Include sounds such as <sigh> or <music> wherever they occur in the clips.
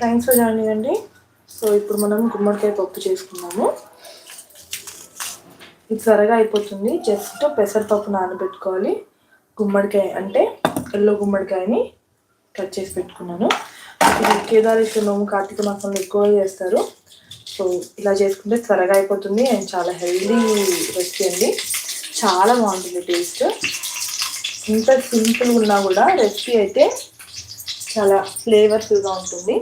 Thanks for joining అండి. So ఇప్పుడు మనం గుమ్మడికాయ పప్పు చేసుకున్నాము. ఇది త్వరగా అయిపోతుంది. జస్ట్ పెసరపప్పు నానబెట్టుకోవాలి. గుమ్మడికాయ అంటే ఎల్లో గుమ్మడికాయని కట్ చేసి పెట్టుకున్నాను. ఇది కేదారేశ్వరం నోము కార్తీక మాసంలో ఎక్కువగా చేస్తారు. సో ఇలా చేసుకుంటే త్వరగా అయిపోతుంది అండ్ చాలా హెల్దీ రెసిపీ అండి. చాలా బాగుంటుంది టేస్ట్. ఇంత సింపుల్ ఉన్నా కూడా రెసిపీ అయితే చాలా ఫ్లేవర్ఫుల్గా ఉంటుంది.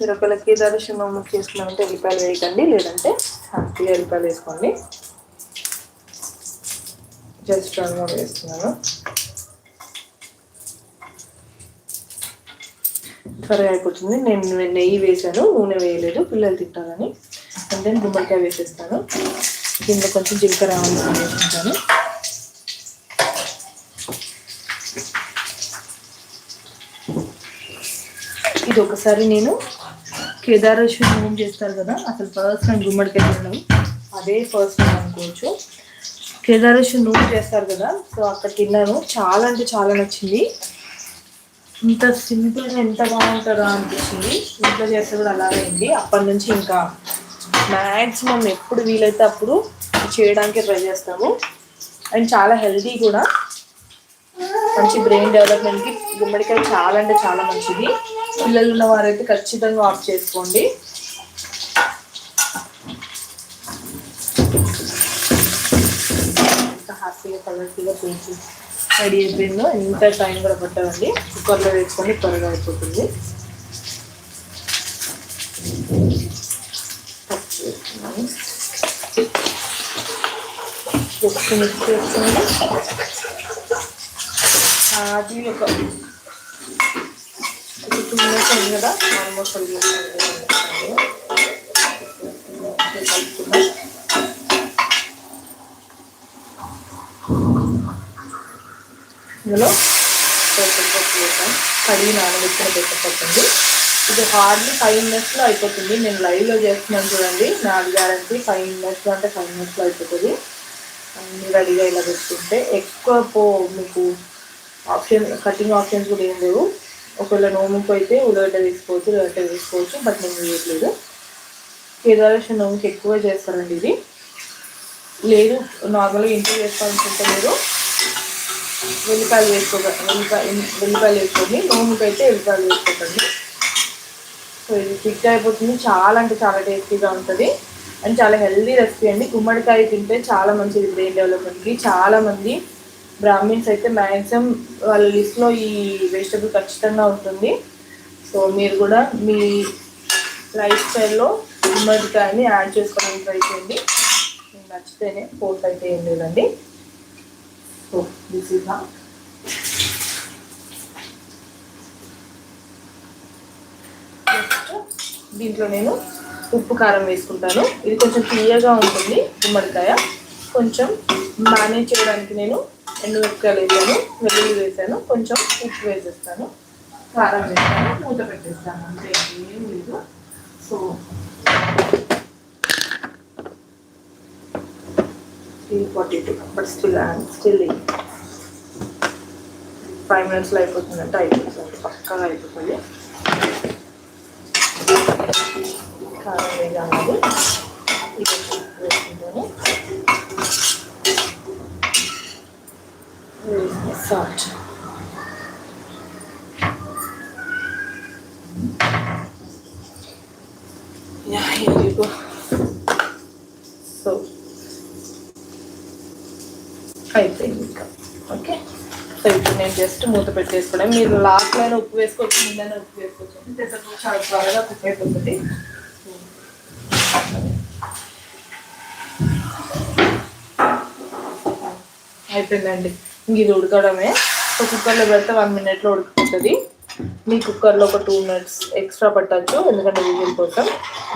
మీరు ఒకవేళ కేదారేశ్వర చేసుకున్నామంటే ఉల్లిపాయలు వేయకండి లేదంటే హ్యాపీగా ఉల్లిపాయలు వేసుకోండి. జస్ట్ రన్గా వేస్తున్నాను. త్వరగా అయిపోతుంది. నేను నెయ్యి వేసాను నూనె వేయలేదు పిల్లలు తింటారని. అండ్ దెన్ గుమ్మడికాయ వేసేస్తాను. కింద కొంచెం జీలకర్ర ఆవాలు వేసుకుంటాను. ఇది ఒకసారి నేను కేదారేశ్వరి హోమం చేస్తారు కదా అసలు ఫస్ట్ నేను గుమ్మడికాయ అదే ఫస్ట్ టైం అనుకోవచ్చు. కేదారేశ్వరి నూనె చేస్తారు కదా సో అక్కడ తిన్నాను. చాలా అంటే చాలా నచ్చింది. ఇంత సింపుల్గా ఎంత బాగుంటుందా అనిపించింది. ఇంట్లో చేస్తే కూడా అలాగే అయింది. అప్పటి నుంచి ఇంకా మ్యాక్సిమం ఎప్పుడు వీలైతే అప్పుడు చేయడానికి ట్రై చేస్తాము. అండ్ చాలా హెల్దీ కూడా. మంచి బ్రెయిన్ డెవలప్మెంట్కి గుమ్మడికాయ చాలా అంటే చాలా మంచిది. పిల్లలు ఉన్న వారైతే ఖచ్చితంగా ఆఫ్ చేసుకోండి. హ్యాపీగా కలర్ఫుల్గా పెంచి రెడీ అయిపోయిందో ఎంత టైం కూడా పట్టదండి. కుక్కర్లో వేసుకొని త్వరగా అయిపోతుంది. మిక్స్ చేసుకొని అది ఒక టూ మినిట్స్ అయింది కదా ఆల్మోస్ట్ కలుపుకుందాం ఇందులో పెసరపప్పు వేసాం కడిగి నానబెట్టిన పెసరపప్పు ఇది హార్డ్లీ ఫైవ్ మినిట్స్లో అయిపోతుంది. నేను లైవ్లో చేస్తున్నాను చూడండి. నాకు గ్యారంటీ ఫైవ్ మినిట్స్లో అంటే ఫైవ్ మినిట్స్లో అయిపోతుంది. రెడీగా ఇలా పెట్టుకుంటే ఎక్కువ పో మీకు ఆప్షన్ కటింగ్ ఆప్షన్స్ కూడా ఏం లేవు. ఒకవేళ నోముకు అయితే ఉల్లగడ్డ తీసుకోవచ్చు ఉల్లగడ్డ తీసుకోవచ్చు బట్ నేను వేయట్లేదు కేదారేశ్వర నోముకి ఎక్కువ చేస్తారండి ఇది. లేదు నార్మల్గా ఇంట్లో చేసుకోవాలనుకుంటే మీరు వెల్లిపాయలు వేసుకోక వెల్లిపాయ వెల్లిపాయలు వేసుకోండి నోముకి అయితే వెల్లిపాయలు వేసుకోకండి. సో ఇది క్విక్ అయిపోతుంది. చాలా అంటే చాలా టేస్టీగా ఉంటుంది. అండ్ చాలా హెల్దీ రెసిపీ అండి. గుమ్మడికాయ తింటే చాలా మంచిది బ్రెయిన్ డెవలప్మెంట్కి. చాలామంది బ్రాహ్మిన్స్ అయితే మ్యాక్సిమం వాళ్ళ లిస్ట్లో ఈ వెజిటబుల్ ఖచ్చితంగా ఉంటుంది. సో మీరు కూడా మీ లైఫ్ స్టైల్లో గుమ్మడికాయని యాడ్ చేసుకోవడానికి ట్రై చేయండి. నచ్చితేనే పోస్ట్ అయితే ఏం లేదండి సో దిస్ ఇస్ నా. దీంట్లో నేను ఉప్పు కారం వేసుకుంటాను. ఇది కొంచెం తీయగా ఉంటుంది గుమ్మడికాయ కొంచెం మేనేజ్ చేయడానికి నేను ఎండుమిరపకాయలు వేసాను వెల్లుల్లి వేసాను కొంచెం ఉప్పు వేసేస్తాను కారం వేస్తాను మూత పెట్టేస్తాను అంతే ఏం లేదు. So three forty two but still still five మినిట్స్లో అయిపోతుందంటే అయిపోతుంది పక్కగా అయిపోతుంది. కారం వేయాలి ఇది వేసుకుంటాను salt Yeah, here you go. So, అయిపోయింది ఇంకా ఓకే సో ఇప్పుడు నేను జస్ట్ మూత పెట్టేసుకోవడం మీరు లాస్ట్లో అయినా ఉప్పు వేసుకోవచ్చు ముందైనా ఉప్పు వేసుకోవచ్చు. పెసరపప్పు చాలా త్వరగా కుక్ అయిపోతుంది అయిపోయిందండి. ఇది ఉడకడమే. సో కుక్కర్లో పెడితే వన్ మినిట్లో ఉడుకుతుంది మీ కుక్కర్లో ఒక టూ మినిట్స్ ఎక్స్ట్రా పట్టచ్చు ఎందుకంటే విజిల్ కోసం.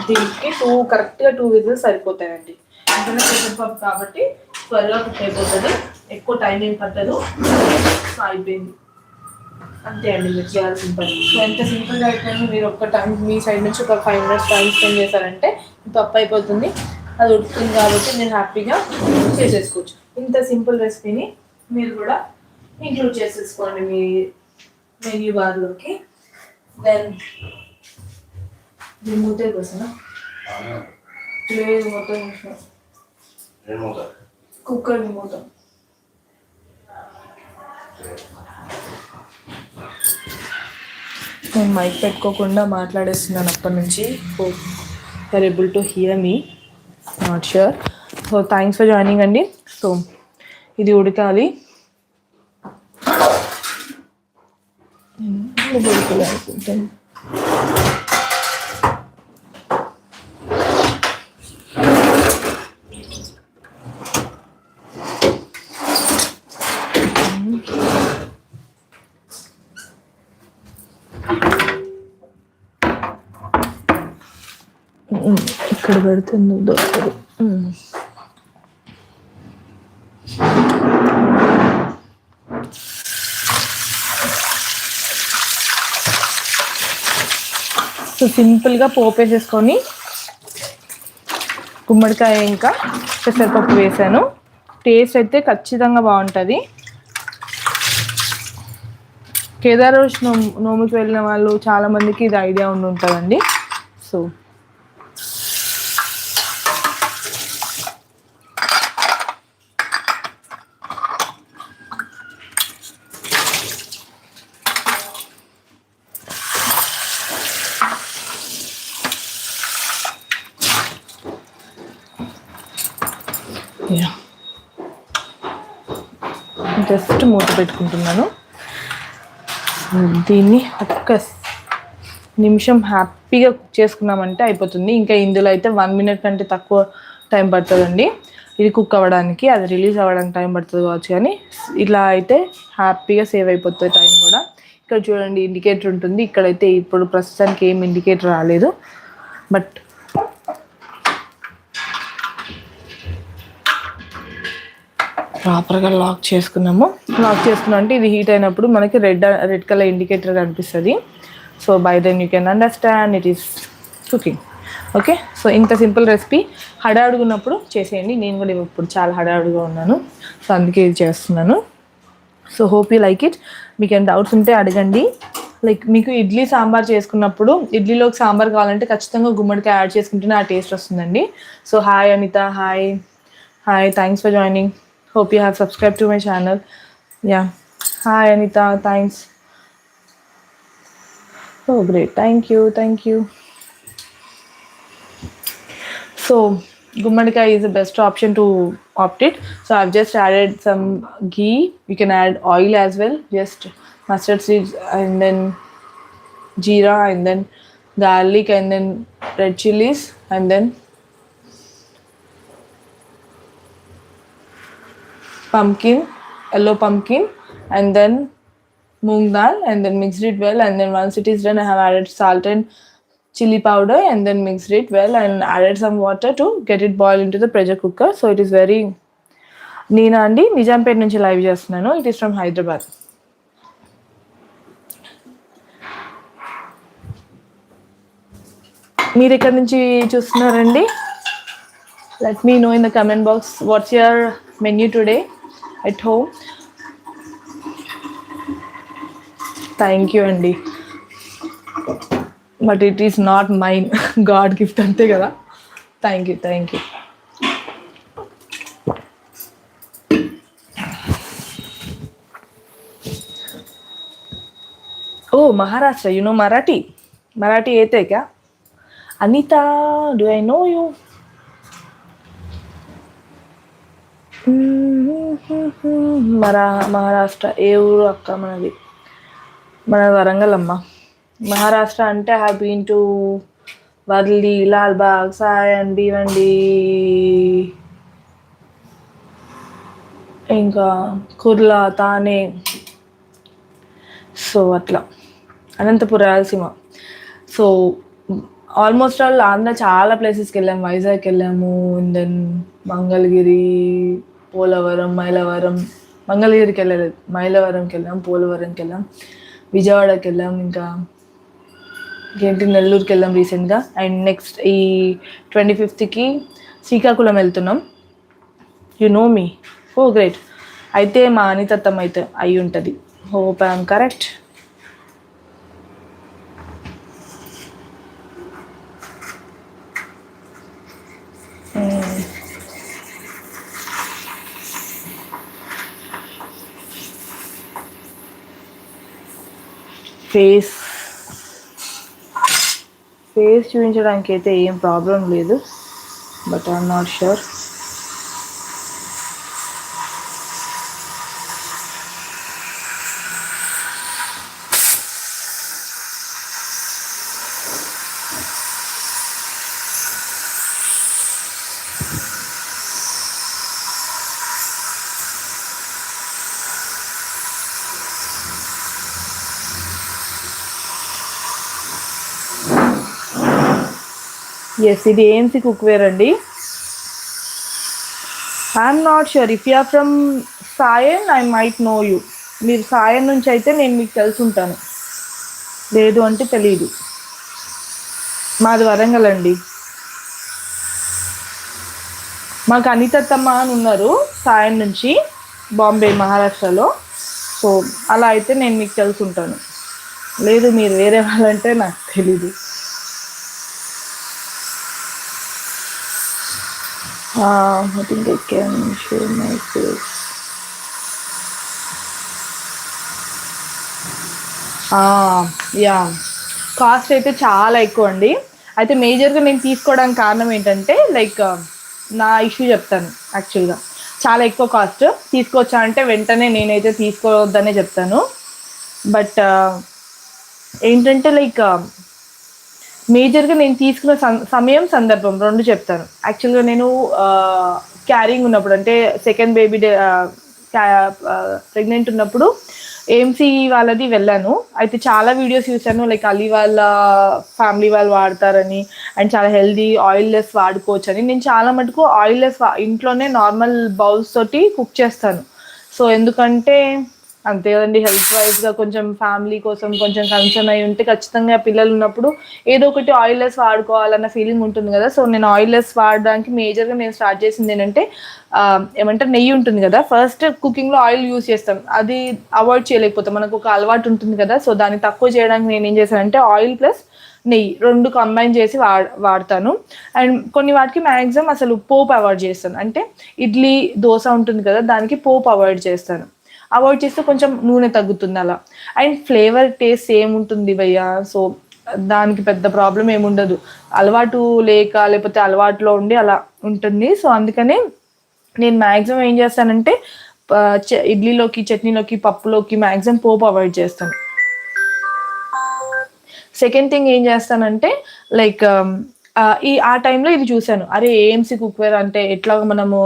దీనికి టూ కరెక్ట్గా టూ విజిల్స్ సరిపోతాయండి. ఎందుకంటే పెసరపప్పు కాబట్టి త్వరగా కుక్ అయిపోతుంది ఎక్కువ టైం ఏం పట్టదు. సో అయిపోయింది. అంతే అండి మీరు చేయాల్సిన పని సో ఎంత సింపుల్గా అయిపోయింది మీరు ఒక్క టైం మీ సైడ్ నుంచి ఒక ఫైవ్ మినిట్స్ టైం స్పెండ్ చేశారంటే మీ పప్పు అయిపోతుంది. అది ఉడుకుతుంది కాబట్టి నేను హ్యాపీగా చేసేసుకోవచ్చు. ఇంత సింపుల్ రెసిపీని మీరు కూడా ఇంక్లూడ్ చేసేసుకోండి మీ మెన్యూ బార్లోకి దెన్ దీని మూతే కోసనా లేదు మొత్తం కుక్కర్ మూత? నేను మైక్ పెట్టుకోకుండా మాట్లాడేస్తున్నాను అప్పటి నుంచి. Are able to hear me not sure so thanks for joining అండి సో ఇది ఉడకాలి ఉడకలే అనుకుంటాను ఇక్కడ పెడితే ఎందుకు దొరకదు సింపుల్గా పోపు వేసేసుకొని గుమ్మడికాయ ఇంకా పెసరపప్పు వేసాను. టేస్ట్ అయితే ఖచ్చితంగా బాగుంటుంది. కేదారోష్ నో నోముకి వెళ్ళిన వాళ్ళు చాలామందికి ఇది ఐడియా ఉండి ఉంటుందండి. సో జస్ట్ మూత పెట్టుకుంటున్నాను. దీన్ని ఒక్క నిమిషం హ్యాపీగా కుక్ చేసుకున్నామంటే అయిపోతుంది. ఇంకా ఇందులో అయితే వన్ మినిట్ కంటే తక్కువ టైం పడుతుందండి. ఇది కుక్ అవ్వడానికి అది రిలీజ్ అవ్వడానికి టైం పడుతుంది కావచ్చు కానీ ఇలా అయితే హ్యాపీగా సేవ్ అయిపోతుంది టైం కూడా. ఇక్కడ చూడండి ఇండికేటర్ ఉంటుంది. ఇక్కడైతే ఇప్పుడు ప్రస్తుతానికి ఏం ఇండికేటర్ రాలేదు. బట్ ప్రాపర్గా లాక్ చేసుకున్నాము. లాక్ చేసుకున్నాం అంటే ఇది హీట్ అయినప్పుడు మనకి రెడ్ రెడ్ కలర్ ఇండికేటర్ కనిపిస్తుంది. So by then you can understand it is cooking. Okay? So ఇంత సింపుల్ రెసిపీ. హడాడుగున్నప్పుడు చేసేయండి. నేను కూడా ఇప్పుడు చాలా హడాడుగా ఉన్నాను. సో అందుకే ఇది చేస్తున్నాను. So hope you like it. మీకు ఏం డౌట్స్ ఉంటే అడగండి. లైక్ మీకు ఇడ్లీ సాంబార్ చేసుకున్నప్పుడు ఇడ్లీలోకి సాంబార్ కావాలంటే ఖచ్చితంగా గుమ్మడికాయ యాడ్ చేసుకుంటేనే ఆ టేస్ట్ వస్తుందండి. So hi Anitha hi. Hi thanks for joining. Hope you have subscribed to my channel. Yeah. Hi, Anita. Thanks. Oh, great. Thank you. Thank you. So, gumadika is the best option to opt it. So, I've just added some ghee. You can add oil as well. Just mustard seeds and then jeera and then garlic and then red chilies and then pumpkin, yellow pumpkin and then moong dal and then mixed it well and then once it is done I have added salt and chili powder and then mixed it well and added some water to get it boiled into the pressure cooker so it is very నేను అండి నిజాంపేట నుంచి live చేస్తున్నాను it is from Hyderabad మీరు ఎక్కడి నుంచి చూస్తున్నారండి let me know in the comment box what's your menu today at home thank you అండి but it is not mine God gift అంతే కదా? Thank you thank you oh Maharashtra you know Marathi Marathi అయితే క్యా Anitha do I know you <laughs> మరా మహారాష్ట్ర ఏ ఊరు అక్క మనది? మన వరంగల్ అమ్మ మహారాష్ట్ర అంటే have been to Worli Lalbaug Sion Bhiwandi ఇంకా కుర్లా తానే. సో అట్లా. Anantapur Rayalaseema. So almost all Andhra చాలా ప్లేసెస్కి వెళ్ళాము వైజాగ్కి వెళ్ళాము. అండ్ దెన్ మంగళగిరి పోలవరం మైలవరం మంగళగిరికి వెళ్ళలేదు మైలవరంకి వెళ్ళాం పోలవరంకి వెళ్ళాం విజయవాడకి వెళ్ళాం ఇంకా ఇంకేంటి నెల్లూరుకి వెళ్ళాం రీసెంట్గా. అండ్ నెక్స్ట్ ఈ ట్వంటీ ఫిఫ్త్కి శ్రీకాకుళం వెళ్తున్నాం. You know me? Oh great. అయితే మా అనితత్వం అయితే అయి ఉంటుంది hope I'm correct. Face face చూపించడానికి అయితే ఏం ప్రాబ్లం లేదు. But I'm not sure. Yes ఇది ఏఎంసీ కుక్వేర్ అండి. I'm not sure if are from Sion I might know you మీరు సాయన్ నుంచి అయితే నేను మీకు తెలిసి ఉంటాను లేదు అంటే తెలియదు మాది వరంగల్ అండి. మాకు అనితత్తమ్మ అని ఉన్నారు సాయం నుంచి బాంబే మహారాష్ట్రలో సో అలా అయితే నేను మీకు తెలిసి ఉంటాను లేదు మీరు వేరే వాళ్ళంటే నాకు తెలీదు. Um, I think I can share my face. Ah, yeah cost అయితే చాలా ఎక్కువ అండి. అయితే మేజర్గా నేను తీసుకోవడానికి కారణం ఏంటంటే లైక్ um, నా ఇష్యూ చెప్తాను యాక్చువల్గా చాలా ఎక్కువ కాస్ట్ తీసుకోవచ్చా అంటే వెంటనే నేనైతే తీసుకోవద్దనే చెప్తాను. బట్ uh, ఏంటంటే లైక్ um, మేజర్గా నేను తీసుకున్న సం- సమయం సందర్భం రెండు చెప్తాను. యాక్చువల్గా నేను క్యారింగ్ ఉన్నప్పుడు అంటే సెకండ్ బేబీ డే ప్రెగ్నెంట్ ఉన్నప్పుడు ఏఎంసీ వాళ్ళది వెళ్ళాను. అయితే చాలా వీడియోస్ చూశాను. లైక్ అలీ వాళ్ళ ఫ్యామిలీ వాళ్ళు వాడతారని అండ్ చాలా హెల్దీ ఆయిల్లెస్ వాడుకోవచ్చు అని నేను చాలా మటుకు ఆయిల్లెస్ ఇంట్లోనే నార్మల్ బౌల్స్ తోటి కుక్ చేస్తాను. సో ఎందుకంటే అంతే కదండి హెల్త్ వైజ్గా కొంచెం ఫ్యామిలీ కోసం కొంచెం కన్సర్న్ అయి ఉంటే ఖచ్చితంగా పిల్లలు ఉన్నప్పుడు ఏదో ఒకటి ఆయిల్ లెస్ వాడుకోవాలన్న ఫీలింగ్ ఉంటుంది కదా. సో నేను ఆయిల్ లెస్ వాడడానికి మేజర్గా నేను స్టార్ట్ చేసింది ఏంటంటే ఏమంటారు నెయ్యి ఉంటుంది కదా. ఫస్ట్ కుకింగ్లో ఆయిల్ యూస్ చేస్తాం. అది అవాయిడ్ చేయలేకపోతాం. మనకు ఒక అలవాటు ఉంటుంది కదా. సో దాన్ని తక్కువ చేయడానికి నేను ఏం చేశానంటే ఆయిల్ ప్లస్ నెయ్యి రెండు కంబైన్ చేసి వా వాడతాను. అండ్ కొన్ని వాటికి మ్యాక్సిమం అసలు పోపు అవాయిడ్ చేస్తాను. అంటే ఇడ్లీ దోశ ఉంటుంది కదా దానికి పోపు అవాయిడ్ చేస్తాను. అవాయిడ్ చేస్తే కొంచెం నూనె తగ్గుతుంది అలా. అండ్ ఫ్లేవర్ టేస్ట్ సేమ్ ఉంటుంది భయ్యా. సో దానికి పెద్ద ప్రాబ్లం ఏముండదు అలవాటు లేక లేకపోతే అలవాటులో ఉండి అలా ఉంటుంది. సో అందుకనే నేను మ్యాక్సిమం ఏం చేస్తానంటే ఇడ్లీలోకి చట్నీలోకి పప్పులోకి మ్యాక్సిమం పోపు అవాయిడ్ చేస్తాను. సెకండ్ థింగ్ ఏం చేస్తానంటే లైక్ um, ఈ ఆ టైంలో ఇది చూశాను. అరే ఏఎంసీ కుక్వేర్ అంటే ఎట్లా మనము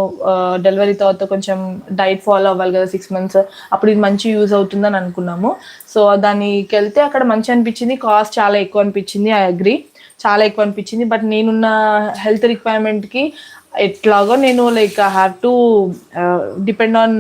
డెలివరీ తర్వాత కొంచెం డైట్ ఫాలో అవ్వాలి కదా సిక్స్ మంత్స్ అప్పుడు ఇది మంచి యూజ్ అవుతుందని అనుకున్నాము. సో దానికి వెళ్తే అక్కడ మంచి అనిపించింది. కాస్ట్ చాలా ఎక్కువ అనిపించింది. ఐ అగ్రి చాలా ఎక్కువ అనిపించింది. బట్ నేనున్న హెల్త్ రిక్వైర్మెంట్కి ఎట్లాగో నేను like I have to depend on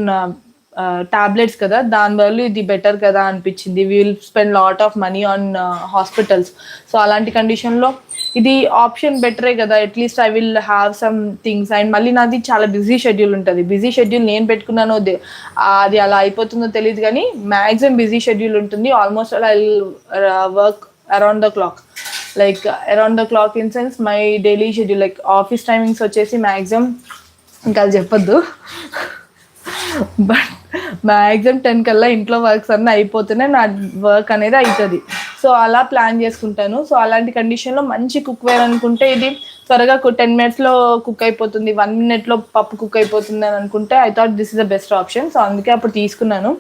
tablets కదా. దాని బదులు ఇది బెటర్ కదా అనిపించింది. Will spend lot of money on hospitals so అలాంటి కండిషన్లో ఇది ఆప్షన్ బెటరే కదా. At least I will have some things and మళ్ళీ నాది చాలా బిజీ షెడ్యూల్ ఉంటుంది. బిజీ షెడ్యూల్ నేను పెట్టుకున్నానో దే- అది అలా అయిపోతుందో తెలియదు కానీ మ్యాక్సిమం బిజీ షెడ్యూల్ ఉంటుంది. Almost I work around the clock like around the clock in sense my daily schedule like office timings వచ్చేసి మ్యాక్సిమం ఇంకా అది చెప్పొద్దు. బట్ మ్యాక్సిమం టెన్ కల్లా ఇంట్లో వర్క్స్ అన్నీ అయిపోతున్నాయి నా వర్క్ అనేది అవుతుంది సో అలా ప్లాన్ చేసుకుంటాను. సో అలాంటి కండిషన్లో మంచి కుక్ వేర్ అనుకుంటే ఇది త్వరగా టెన్ మినిట్స్లో కుక్ అయిపోతుంది. వన్ మినిట్లో పప్పు కుక్ అయిపోతుంది అని అనుకుంటే I thought this is the best option so అందుకే అప్పుడు తీసుకున్నాను.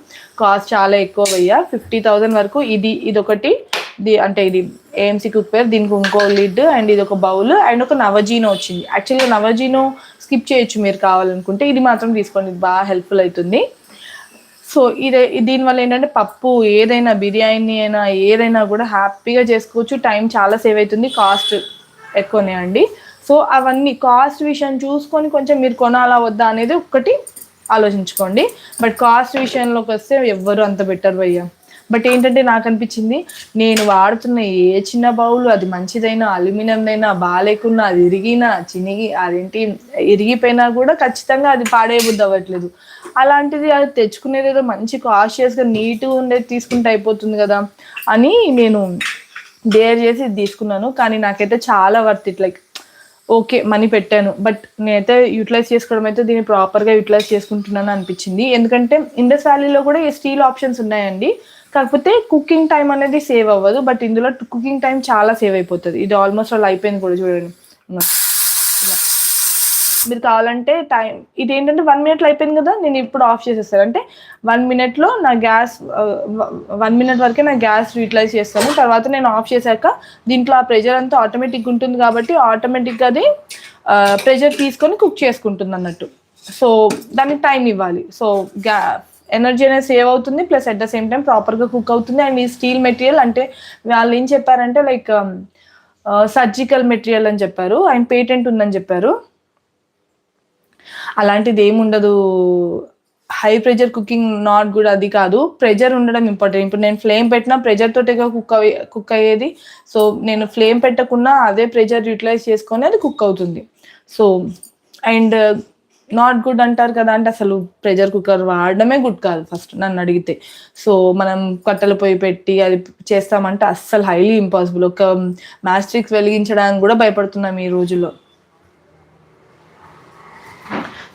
కాస్ట్ చాలా ఎక్కువ వెయ్య. ఫిఫ్టీ థౌజండ్ వరకు ఇది ఇది ఒకటి ది అంటే ఇది ఏఎంసీ కుక్ వేర్ దీనికి ఇంకో లిడ్ అండ్ ఇది ఒక బౌల్ అండ్ ఒక నవజీనో వచ్చింది. యాక్చువల్గా నవజీనో స్కిప్ చేయొచ్చు మీరు కావాలనుకుంటే. ఇది మాత్రం తీసుకోండి. ఇది బాగా హెల్ప్ఫుల్ అవుతుంది. సో ఇదే దీనివల్ల ఏంటంటే పప్పు ఏదైనా బిర్యానీ అయినా ఏదైనా కూడా హ్యాపీగా చేసుకోవచ్చు. టైం చాలా సేవ్ అవుతుంది కాస్ట్ ఎక్కువనే అండి. సో అవన్నీ కాస్ట్ విషయం చూసుకొని కొంచెం మీరు కొనాలా వద్దా అనేది ఒకటి ఆలోచించుకోండి. బట్ కాస్ట్ విషయంలోకి వస్తే ఎవ్వరు అంత బెటర్ భయ్యా. బట్ ఏంటంటే నాకు అనిపించింది నేను వాడుతున్న ఏ చిన్న బౌల్ అది మంచిదైనా అల్యూమినియందైనా బాగాలేకున్నా అది ఇరిగినా చినిగి అదేంటి ఇరిగిపోయినా కూడా ఖచ్చితంగా అది పాడేయబుద్ధి అవ్వట్లేదు. అలాంటిది అది తెచ్చుకునేది ఏదో మంచి కాషియస్గా నీట్గా ఉండేది తీసుకుంటే అయిపోతుంది కదా అని నేను డేర్ చేసి ఇది తీసుకున్నాను. కానీ నాకైతే చాలా worth it like okay money పెట్టాను. బట్ నేనైతే యూటిలైజ్ చేసుకోవడం అయితే దీన్ని ప్రాపర్గా యూటిలైజ్ చేసుకుంటున్నాను అనిపించింది. ఎందుకంటే ఇండస్ వ్యాలీలో కూడా ఈ స్టీల్ ఆప్షన్స్ ఉన్నాయండి. కాకపోతే కుకింగ్ టైం అనేది సేవ్ అవ్వదు. బట్ ఇందులో కుకింగ్ టైం చాలా సేవ్ అయిపోతుంది. ఇది ఆల్మోస్ట్ అలా అయిపోయింది కూడా చూడండి. ఇలా. మీరు కావాలంటే టైం ఇది ఏంటంటే వన్ మినిట్లో అయిపోయింది కదా నేను ఇప్పుడు ఆఫ్ చేసేస్తాను. అంటే వన్ మినిట్లో నా గ్యాస్ వన్ మినిట్ వరకే నా గ్యాస్ యూటిలైజ్ చేస్తాను. తర్వాత నేను ఆఫ్ చేశాక దీంట్లో ఆ ప్రెషర్ అంతా ఆటోమేటిక్గా ఉంటుంది కాబట్టి ఆటోమేటిక్గా అది ప్రెషర్ తీసుకొని కుక్ చేసుకుంటుంది అన్నట్టు. సో దానికి టైం ఇవ్వాలి. సో గ్యా ఎనర్జీ అనేది సేవ్ అవుతుంది plus at the same time ప్రాపర్గా కుక్ అవుతుంది. అండ్ ఈ స్టీల్ మెటీరియల్ అంటే వాళ్ళు ఏం చెప్పారంటే లైక్ సర్జికల్ మెటీరియల్ అని చెప్పారు. అండ్ పేటెంట్ ఉందని చెప్పారు. అలాంటిది ఏముండదు high pressure cooking not good అది కాదు. ప్రెషర్ ఉండడం ఇంపార్టెంట్ ఇప్పుడు నేను ఫ్లేమ్ పెట్టినా ప్రెషర్ తోటే కుక్ అయ్యే కుక్ అయ్యేది. సో నేను ఫ్లేమ్ పెట్టకుండా అదే ప్రెషర్ యూటిలైజ్ చేసుకొని అది కుక్ అవుతుంది. సో అండ్ నాట్ గుడ్ అంటారు కదా అంటే అసలు ప్రెషర్ కుక్కర్ వాడడమే గుడ్ కాదు ఫస్ట్ నన్ను అడిగితే. సో మనం కట్టెల పొయ్యి పెట్టి అది చేస్తామంటే అస్సలు హైలీ ఇంపాసిబుల్ ఒక um, మ్యాస్ట్రిక్స్ వెలిగించడానికి కూడా భయపడుతున్నాం ఈ రోజుల్లో.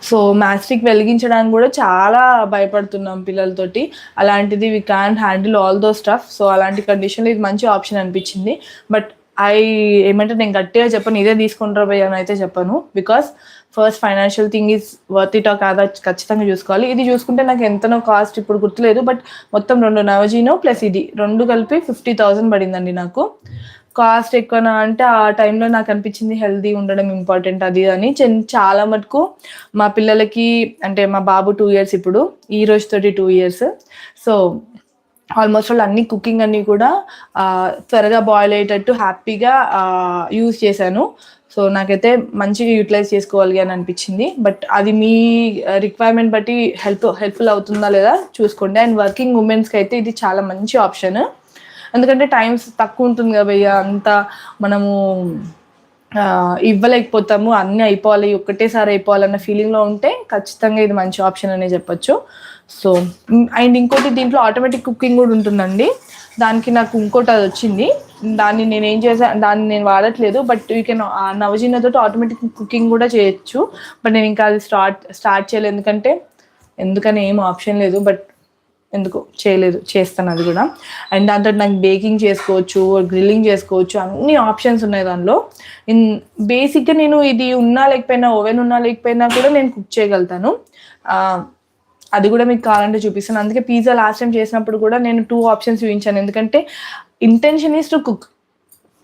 సో మ్యాస్టిక్ వెలిగించడానికి కూడా చాలా భయపడుతున్నాం పిల్లలతోటి. అలాంటిది we can handle all those stuff so అలాంటి కండిషన్లో ఇది మంచి ఆప్షన్ అనిపించింది. బట్ ఐ ఏమంటే నేను గట్టిగా చెప్పను ఇదే తీసుకుంటారా భయ్య అని అయితే చెప్పను. Because first financial thing is worth it కాదా ఖచ్చితంగా చూసుకోవాలి. ఇది చూసుకుంటే నాకు ఎంతనో కాస్ట్ ఇప్పుడు గుర్తులేదు. బట్ మొత్తం రెండు నవజీనో ప్లస్ ఇది రెండు కలిపి ఫిఫ్టీ థౌసండ్ పడిందండి నాకు. కాస్ట్ ఎక్కువనా అంటే ఆ టైంలో నాకు అనిపించింది హెల్తీ ఉండడం ఇంపార్టెంట్ అది అని. చాలా మటుకు మా పిల్లలకి అంటే మా బాబు టూ ఇయర్స్ ఇప్పుడు ఈ రోజు తోటి టూ ఇయర్స్ సో ఆల్మోస్ట్ వాళ్ళు అన్ని కుకింగ్ అన్ని కూడా త్వరగా బాయిల్ అయ్యేటట్టు హ్యాపీగా యూజ్ చేశాను. సో నాకైతే మంచిగా యూటిలైజ్ చేసుకోవాలి అని అనిపించింది. బట్ అది మీ రిక్వైర్మెంట్ బట్టి హెల్ప్ హెల్ప్ఫుల్ అవుతుందా లేదా చూసుకోండి. అండ్ వర్కింగ్ ఉమెన్స్కి అయితే ఇది చాలా మంచి ఆప్షన్ ఎందుకంటే టైమ్స్ తక్కువ ఉంటుంది కదా భయ్య అంతా మనము ఇవ్వలేకపోతాము అన్నీ అయిపోవాలి ఒకటేసారి అయిపోవాలన్న ఫీలింగ్లో ఉంటే ఖచ్చితంగా ఇది మంచి ఆప్షన్ అనే చెప్పొచ్చు. సో అండ్ ఇంకోటి దీంట్లో ఆటోమేటిక్ కుకింగ్ కూడా ఉంటుందండి. దానికి నాకు ఇంకోటి అది వచ్చింది. దాన్ని నేను ఏం చేశాను దాన్ని నేను వాడట్లేదు బట్ యూ కెన్ నవజీనతో ఆటోమేటిక్ కుకింగ్ కూడా చేయొచ్చు. బట్ నేను ఇంకా అది స్టార్ట్ స్టార్ట్ చేయలేదు. ఎందుకంటే ఎందుకని ఏం ఆప్షన్ లేదు. బట్ ఎందుకు చేయలేదు చేస్తాను అది కూడా అండ్ దాంతో నాకు బేకింగ్ చేసుకోవచ్చు గ్రిల్లింగ్ చేసుకోవచ్చు అన్ని ఆప్షన్స్ ఉన్నాయి దానిలో. ఇన్ బేసిక్గా నేను ఇది ఉన్నా లేకపోయినా ఓవెన్ ఉన్నా లేకపోయినా కూడా నేను కుక్ చేయగలుగుతాను. అది కూడా మీకు కావాలంటే చూపిస్తాను. అందుకే పిజ్జా లాస్ట్ టైం చేసినప్పుడు కూడా నేను టూ ఆప్షన్స్ చూపించాను. ఎందుకంటే ఇంటెన్షన్ ఈస్ టు కుక్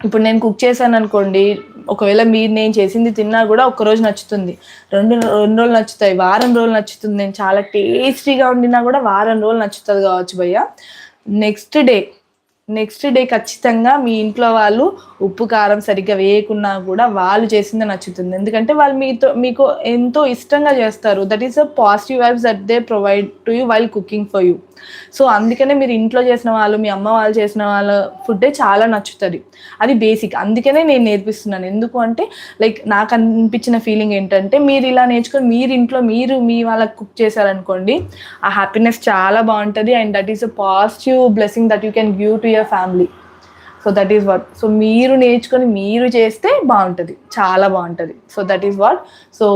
ఇప్పుడు నేను కుక్ చేశాను అనుకోండి ఒకవేళ మీరు నేను చేసింది తిన్నా కూడా ఒక రోజు నచ్చుతుంది. రెండు రెండు రోజులు నచ్చుతాయి. వారం రోజులు నచ్చుతుంది. నేను చాలా టేస్టీగా వండినా కూడా వారం రోజులు నచ్చుతుంది కావచ్చు భయ్య. నెక్స్ట్ డే నెక్స్ట్ డే ఖచ్చితంగా మీ ఇంట్లో వాళ్ళు ఉప్పు కారం సరిగ్గా వేయకున్నా కూడా వాళ్ళు చేసిందే నచ్చుతుంది. ఎందుకంటే వాళ్ళు మీతో మీకు ఎంతో ఇష్టంగా చేస్తారు. That is a positive vibes that they provide to you while cooking for you so అందుకనే మీరు ఇంట్లో చేసిన వాళ్ళు మీ అమ్మ వాళ్ళు చేసిన వాళ్ళ ఫుడ్డే చాలా నచ్చుతుంది. అది బేసిక్ అందుకనే నేను నేర్పిస్తున్నాను. ఎందుకు అంటే లైక్ నాకు అనిపించిన ఫీలింగ్ ఏంటంటే మీరు ఇలా నేర్చుకొని మీరు ఇంట్లో మీరు మీ వాళ్ళకి కుక్ చేశారనుకోండి ఆ హ్యాపీనెస్ చాలా బాగుంటుంది. And that is a positive blessing that you can give to your family so that is what so మీరు నేర్చుకొని మీరు చేస్తే బాగుంటుంది చాలా బాగుంటుంది. So that is what so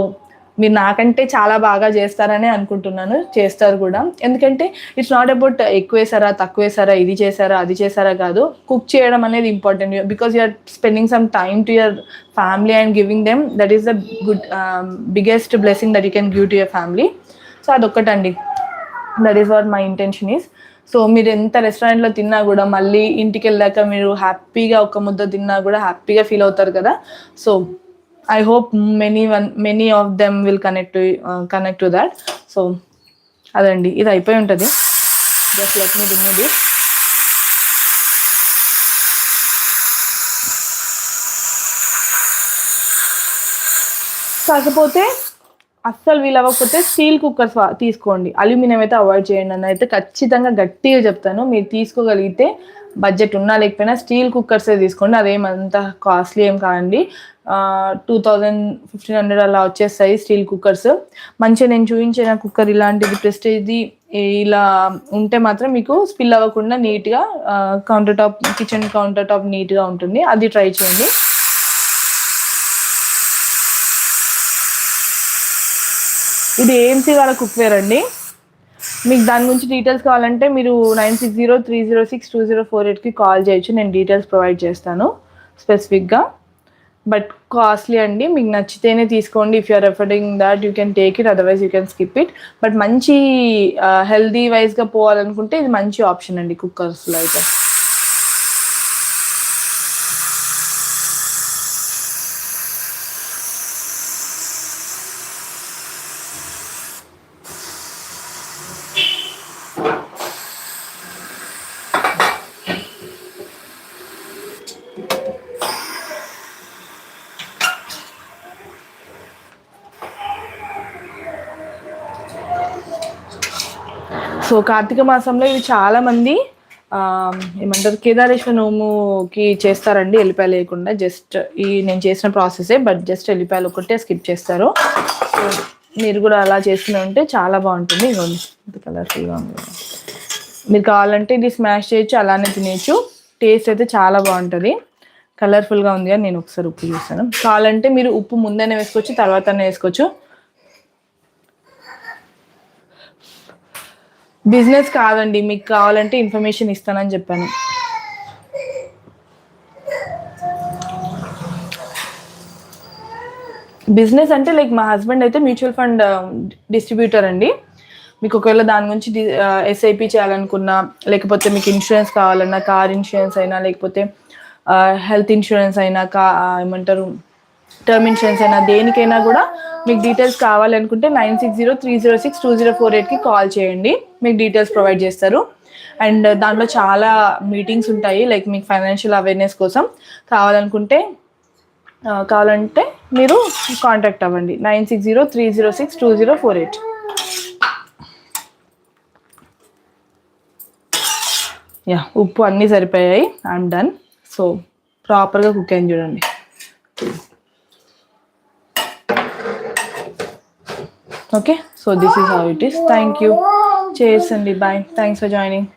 మీరు నాకంటే చాలా బాగా చేస్తారని అనుకుంటున్నాను చేస్తారు కూడా. ఎందుకంటే ఇట్స్ నాట్ అబౌట్ ఎక్కువ వేసారా తక్కువ వేసారా ఇది చేశారా అది చేశారా కాదు. కుక్ చేయడం అనేది important because you're spending some time to your family and giving them that is the good biggest blessing that you can give to your family so అదొక్కటండి. That is what my intention is so మీరు ఎంత రెస్టారెంట్లో తిన్నా కూడా మళ్ళీ ఇంటికి వెళ్ళాక మీరు హ్యాపీగా ఒక ముద్ద తిన్నా కూడా హ్యాపీగా ఫీల్ అవుతారు కదా. So I hope many one many of them will connect to connect to that so అదండి. ఇది అయిపోయి ఉంటుంది. Just let me remove this కాకపోతే అస్సలు వీలవ్వకపోతే స్టీల్ కుక్కర్స్ తీసుకోండి. అల్యూమినియం అయితే అవాయిడ్ చేయండి అని అయితే ఖచ్చితంగా గట్టిగా చెప్తాను. మీరు తీసుకోగలిగితే బడ్జెట్ ఉన్నా లేకపోయినా స్టీల్ కుక్కర్సే తీసుకోండి. అదేమంత కాస్ట్లీ ఏం కాదండి. టూ థౌజండ్ ఫిఫ్టీన్ హండ్రెడ్ అలా వచ్చేస్తాయి స్టీల్ కుక్కర్స్. మంచిగా నేను చూపించిన కుక్కర్ ఇలాంటిది ప్రెస్టేజ్ది ఇలా ఉంటే మాత్రం మీకు స్పిల్ అవ్వకుండా నీట్గా counter top kitchen counter top నీట్గా ఉంటుంది. అది ట్రై చేయండి. ఇది ఏఎంసీ వాళ్ళ కుక్వేర్ అండి. మీకు దాని గురించి డీటెయిల్స్ కావాలంటే మీరు nine six zero three zero six two zero four ఎయిట్కి కాల్ చేయొచ్చు. నేను డీటెయిల్స్ ప్రొవైడ్ చేస్తాను స్పెసిఫిక్గా బట్ కాస్ట్లీ అండి. మీకు నచ్చితేనే తీసుకోండి. If you're affording that you can take it otherwise you can skip it but మంచి uh, హెల్దీ వైజ్గా పోవాలనుకుంటే ఇది మంచి ఆప్షన్ అండి కుక్కర్స్లో అయితే. కార్తీక మాసంలో ఇవి చాలా మంది ఏమంటారు కేదారేశ్వర నోముకి చేస్తారండి ఎల్లిపాయలు లేకుండా. జస్ట్ ఈ నేను చేసిన ప్రాసెసే బట్ జస్ట్ ఎల్లిపాయలు ఒకటే స్కిప్ చేస్తారు. సో మీరు కూడా అలా చేస్తూనే ఉంటే చాలా బాగుంటుంది. ఇదిగోండి కలర్ఫుల్గా ఉంది. మీరు కావాలంటే ఇది స్మాష్ చేయొచ్చు అలానే తినేయచ్చు. టేస్ట్ అయితే చాలా బాగుంటుంది. కలర్ఫుల్గా ఉంది అని నేను ఒకసారి ఉప్పు చూస్తాను కావాలంటే మీరు ఉప్పు ముందనే వేసుకోవచ్చు తర్వాతనే వేసుకోవచ్చు. బిజినెస్ కాదండి మీకు కావాలంటే ఇన్ఫర్మేషన్ ఇస్తానని చెప్పాను. బిజినెస్ అంటే లైక్ మా హస్బెండ్ అయితే మ్యూచువల్ ఫండ్ డిస్ట్రిబ్యూటర్ అండి. మీకు ఒకవేళ దాని గురించి ఎస్ఐపి చేయాలనుకున్నా లేకపోతే మీకు ఇన్సూరెన్స్ కావాలన్నా కార్ ఇన్సూరెన్స్ అయినా లేకపోతే హెల్త్ ఇన్సూరెన్స్ అయినా కా ఏమంటారు టర్మ్ ఇన్సూరెన్స్ అయినా దేనికైనా కూడా మీకు డీటెయిల్స్ కావాలనుకుంటే nine six zero three zero six two zero four ఎయిట్కి కాల్ చేయండి. మీకు డీటెయిల్స్ ప్రొవైడ్ చేస్తారు. అండ్ దాంట్లో చాలా మీటింగ్స్ ఉంటాయి లైక్ మీకు ఫైనాన్షియల్ అవేర్నెస్ కోసం. కావాలనుకుంటే కావాలంటే మీరు కాంటాక్ట్ అవ్వండి. Nine six zero three zero six two zero four eight yeah ఉప్పు అన్నీ సరిపోయాయి. ఐఎమ్ డన్ సో ప్రాపర్గా కుక్ అయింది చూడండి. Okay so this is how it is thank you cheers అండి బాయ్ థ్యాంక్స్ ఫర్ జాయినింగ్